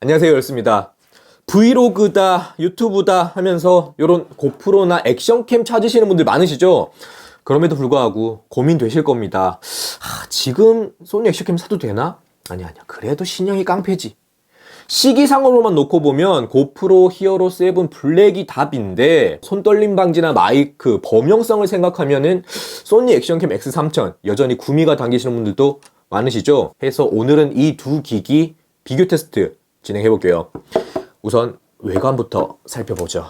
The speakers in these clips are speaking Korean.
안녕하세요 열습니다 브이로그다 유튜브다 하면서 이런 고프로나 액션캠 찾으시는 분들 많으시죠? 그럼에도 불구하고 고민되실 겁니다 아, 지금 소니 액션캠 사도 되나? 아니 아니야 그래도 신형이 깡패지 시기상으로만 놓고 보면 고프로 히어로 7 블랙이 답인데 손떨림 방지나 마이크, 범용성을 생각하면은 소니 액션캠 X3000 여전히 구미가 당기시는 분들도 많으시죠? 해서 오늘은 이 두 기기 비교 테스트 진행해 볼게요. 우선 외관부터 살펴보죠.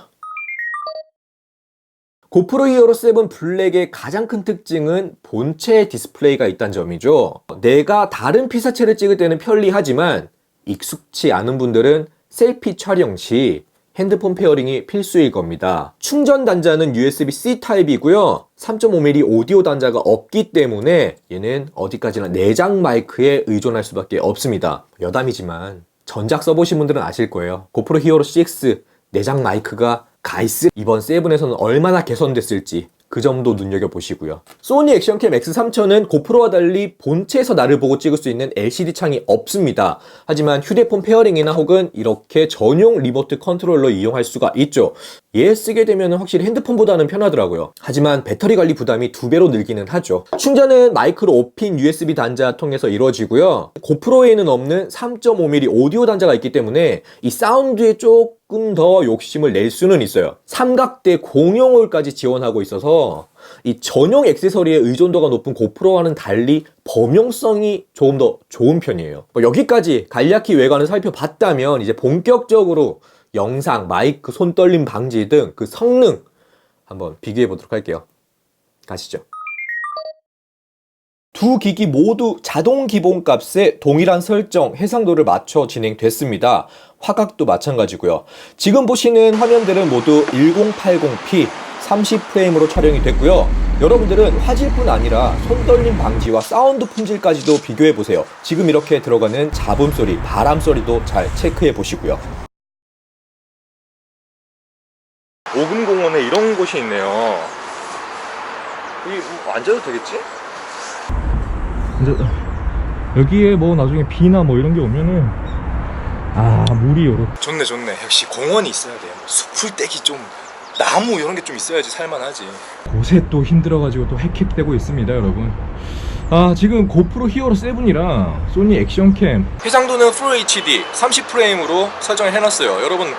고프로 히어로 7 블랙의 가장 큰 특징은 본체 디스플레이가 있다는 점이죠. 내가 다른 피사체를 찍을 때는 편리하지만 익숙치 않은 분들은 셀피 촬영 시 핸드폰 페어링이 필수일 겁니다. 충전 단자는 USB-C 타입이고요. 3.5mm 오디오 단자가 없기 때문에 얘는 어디까지나 내장 마이크에 의존할 수밖에 없습니다. 여담이지만 전작 써보신 분들은 아실 거예요. 고프로 히어로 6 내장 마이크가 가이스 이번 7에서는 얼마나 개선됐을지 그 점도 눈여겨보시고요. 소니 액션캠 X3000은 고프로와 달리 본체에서 나를 보고 찍을 수 있는 LCD 창이 없습니다. 하지만 휴대폰 페어링이나 혹은 이렇게 전용 리모트 컨트롤러 이용할 수가 있죠. 얘 쓰게 되면 확실히 핸드폰보다는 편하더라고요. 하지만 배터리 관리 부담이 두 배로 늘기는 하죠. 충전은 마이크로 5핀 USB 단자 통해서 이루어지고요. 고프로에는 없는 3.5mm 오디오 단자가 있기 때문에 이 사운드에 조금 더 욕심을 낼 수는 있어요. 삼각대 공용홀까지 지원하고 있어서 이 전용 액세서리의 의존도가 높은 고프로와는 달리 범용성이 조금 더 좋은 편이에요. 뭐 여기까지 간략히 외관을 살펴봤다면 이제 본격적으로 영상, 마이크, 손떨림 방지 등 그 성능 한번 비교해 보도록 할게요. 가시죠. 두 기기 모두 자동 기본값에 동일한 설정, 해상도를 맞춰 진행됐습니다. 화각도 마찬가지고요. 지금 보시는 화면들은 모두 1080p 30프레임으로 촬영이 됐고요. 여러분들은 화질뿐 아니라 손떨림 방지와 사운드 품질까지도 비교해 보세요. 지금 이렇게 들어가는 잡음 소리, 바람 소리도 잘 체크해 보시고요. 오금공원에 이런 곳이 있네요. 여기 뭐 앉아도 되겠지? 이제 여기에 뭐 나중에 비나 뭐 이런 게 오면은 아 물이 요렇게 좋네 좋네. 역시 공원이 있어야 돼요. 뭐 수풀떼기 좀 나무 이런 게 좀 있어야지 살만하지. 곳에 또 힘들어가지고 또 헥헥대고 있습니다 여러분 아 지금 고프로 히어로 7이랑 소니 액션캠 해상도는 Full HD 30프레임으로 설정을 해놨어요. 여러분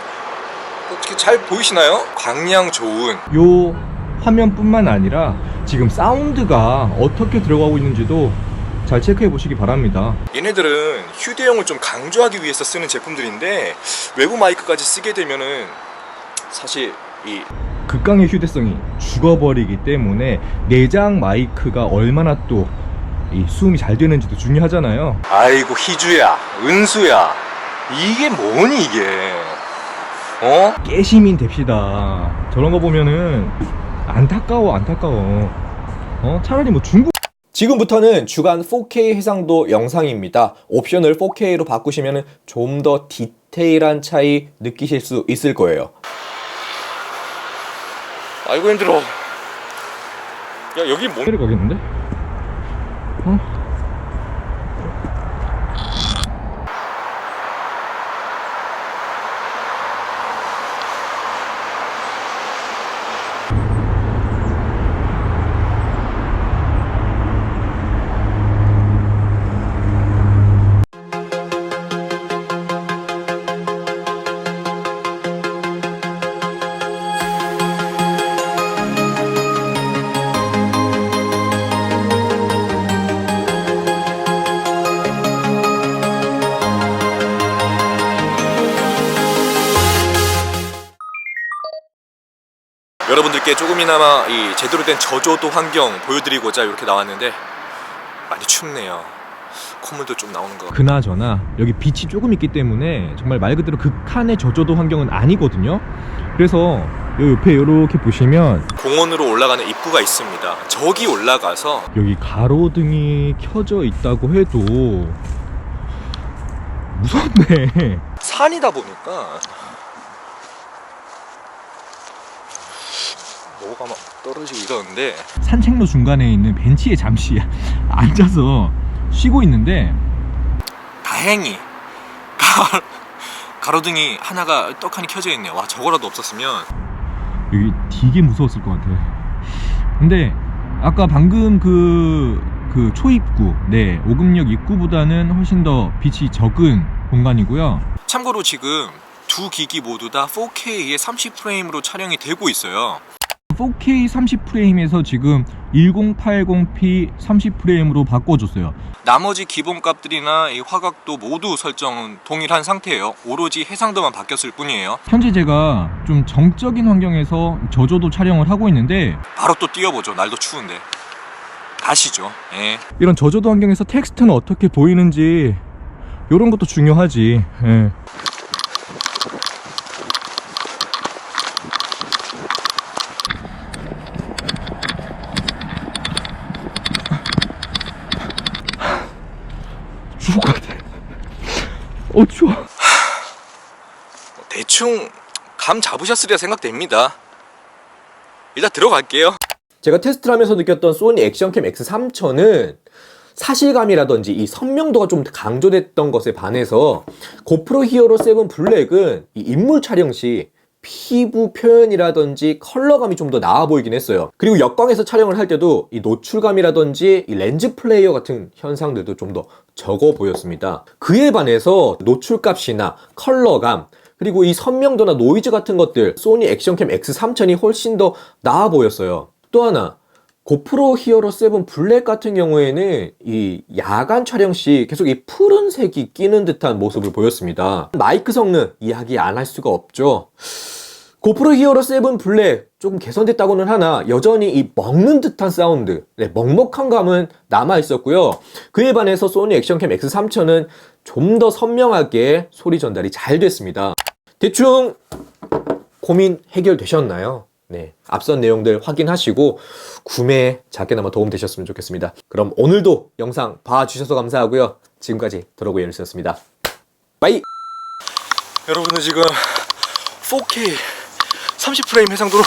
어떻게 잘 보이시나요? 광량 좋은. 요 화면뿐만 아니라 지금 사운드가 어떻게 들어가고 있는지도 잘 체크해 보시기 바랍니다. 얘네들은 휴대용을 좀 강조하기 위해서 쓰는 제품들인데 외부 마이크까지 쓰게 되면은 사실 이 극강의 휴대성이 죽어버리기 때문에 내장 마이크가 얼마나 또 이 수음이 잘 되는지도 중요하잖아요. 아이고 희주야 은수야. 이게 뭐니 이게 어? 깨시민 됩시다. 저런 거 보면은 안타까워, 안타까워. 어? 차라리 뭐 중국 지금부터는 주간 4K 해상도 영상입니다. 옵션을 4K로 바꾸시면 좀 더 디테일한 차이 느끼실 수 있을 거예요. 아이고 힘들어 야 여기 뭐 내려가겠는데? 어? 여러분들께 조금이나마 이 제대로 된 저조도 환경 보여드리고자 이렇게 나왔는데 많이 춥네요 콧물도 좀 나오는 것 같고 그나저나 여기 빛이 조금 있기 때문에 정말 말 그대로 극한의 저조도 환경은 아니거든요. 그래서 요 옆에 이렇게 보시면 공원으로 올라가는 입구가 있습니다 저기 올라가서 여기 가로등이 켜져 있다고 해도 무섭네. 산이다 보니까 뭐가 막 떨어지고 이러는데 산책로 중간에 있는 벤치에 잠시 앉아서 쉬고 있는데 다행히 가을 가로등이 하나가 떡하니 켜져 있네요. 와 저거라도 없었으면 여기 되게 무서웠을 것 같아. 근데 아까 방금 그, 그 초입구, 네, 오금역 입구보다는 훨씬 더 빛이 적은 공간이고요. 참고로 지금 두 기기 모두 다 4K의 30프레임으로 촬영이 되고 있어요. 4K 30프레임에서 지금 1080p 30프레임으로 바꿔줬어요. 나머지 기본 값들이나 이 화각도 모두 설정은 동일한 상태예요. 오로지 해상도만 바뀌었을 뿐이에요. 현재 제가 좀 정적인 환경에서 저조도 촬영을 하고 있는데 바로 또 뛰어보죠. 날도 추운데. 가시죠. 예. 이런 저조도 환경에서 텍스트는 어떻게 보이는지 이런 것도 중요하지. 예. 죽을 것 같아. 어 추워. 대충 감 잡으셨으리라 생각됩니다. 일단 들어갈게요. 제가 테스트를 하면서 느꼈던 소니 액션캠 X3000은 사실감이라든지 이 선명도가 좀 강조됐던 것에 반해서 고프로 히어로 7 블랙은 이 인물 촬영 시 피부 표현이라든지 컬러감이 좀 더 나아 보이긴 했어요. 그리고 역광에서 촬영을 할 때도 이 노출감이라든지 이 렌즈 플레이어 같은 현상들도 좀 더 적어 보였습니다. 그에 반해서 노출값이나 컬러감 그리고 이 선명도나 노이즈 같은 것들 소니 액션캠 X3000이 훨씬 더 나아 보였어요. 또 하나 고프로 히어로 7 블랙 같은 경우에는 이 야간 촬영 시 계속 이 푸른색이 끼는 듯한 모습을 보였습니다. 마이크 성능 이야기 안 할 수가 없죠. 고프로 히어로 7 블랙 조금 개선됐다고는 하나 여전히 이 먹는 듯한 사운드, 네, 먹먹한 감은 남아 있었고요. 그에 반해서 소니 액션캠 X3000은 좀 더 선명하게 소리 전달이 잘 됐습니다. 대충 고민 해결되셨나요? 네. 앞선 내용들 확인하시고 구매에 작게나마 도움 되셨으면 좋겠습니다. 그럼 오늘도 영상 봐주셔서 감사하고요. 지금까지 드로그 예일스였습니다. 빠이! 여러분은 지금 4K 30프레임 해상도로